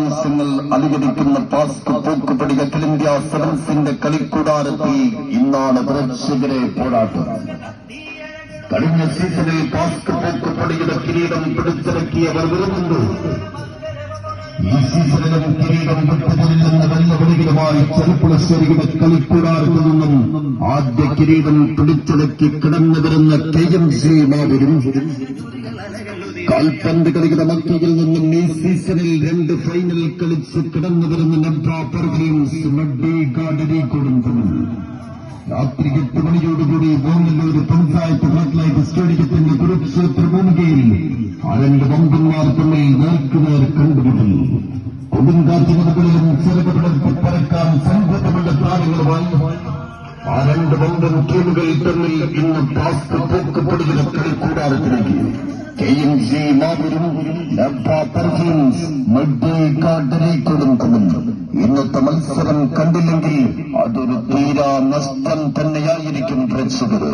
ആവേശങ്ങൾ അനുവദിക്കുന്ന പാസ്ക് പോക്കുപടി അഖിലേന്ത്യാ സെവൻസിന്റെ കളിക്കൂടാരത്തിൽ ഇന്നാണ് പ്രേക്ഷകരെ പോരാട്ടം. കഴിഞ്ഞ സീസണിൽ പാസ്ക് പോക്കുപടിയുടെ കിരീടം പിടിച്ചിറക്കിയവർ വരുന്നുണ്ട്. ഈ സീസണിലും കിരീടം വിട്ടുപോയില്ലെന്ന് വല്ല വിളികളുമായി ചെറുപ്പുളശ്ശേരിയുടെ കളിക്കൂടാരത്തിൽ നിന്നും ആദ്യ കിരീടം പിടിച്ചിറക്കി കിടന്നു വരുന്ന കെ എം സി മാവരും കാൽപന്ത് കളിക്കുന്ന മക്കയിൽ നിന്നും ഈ സീസണിൽ രണ്ട് ഫൈനൽ കളിച്ച് കിടന്നു വരുന്ന നബ്ര പെർഫ്യൂംസ് മഡ്ഡി ഗാർഡനി കൊടുക്കുന്നു രാത്രി എട്ട് മണിയോടുകൂടി ഓങ്ങല്ലൂർ പഞ്ചായത്ത് ഫ്ലഡ് സ്റ്റേഡിയത്തിന്റെ കുരുക്ഷേത്ര ഭൂമികയിൽ അതിന്റെ വമ്പന്മാർ തമ്മിൽ നേർക്കുനേർ കണ്ടുമുട്ടുന്നു. കൊടുങ്കാറ്റിന് മുകളിലും പരക്കാൻ സംഘടനകളുടെ താരങ്ങളുമായി ആ രണ്ട് ബന്ധം ടീമുകൾ തമ്മിൽ ഇന്ന് പാസ്ക് പോക്കപ്പെടുന്ന കളിക്കൂടാരത്തിലേക്ക് കെ എം സി മാവൂരും ലബ്ബ പെർഫ്യൂംസ് മഡ്ഡി ഗാർഡനി കൊടുക്കുന്നു ഇന്നത്തെ മത്സരം കണ്ടില്ലെങ്കിൽ അതൊരു തീരാ നഷ്ടം തന്നെയായിരിക്കും പ്രേക്ഷകർ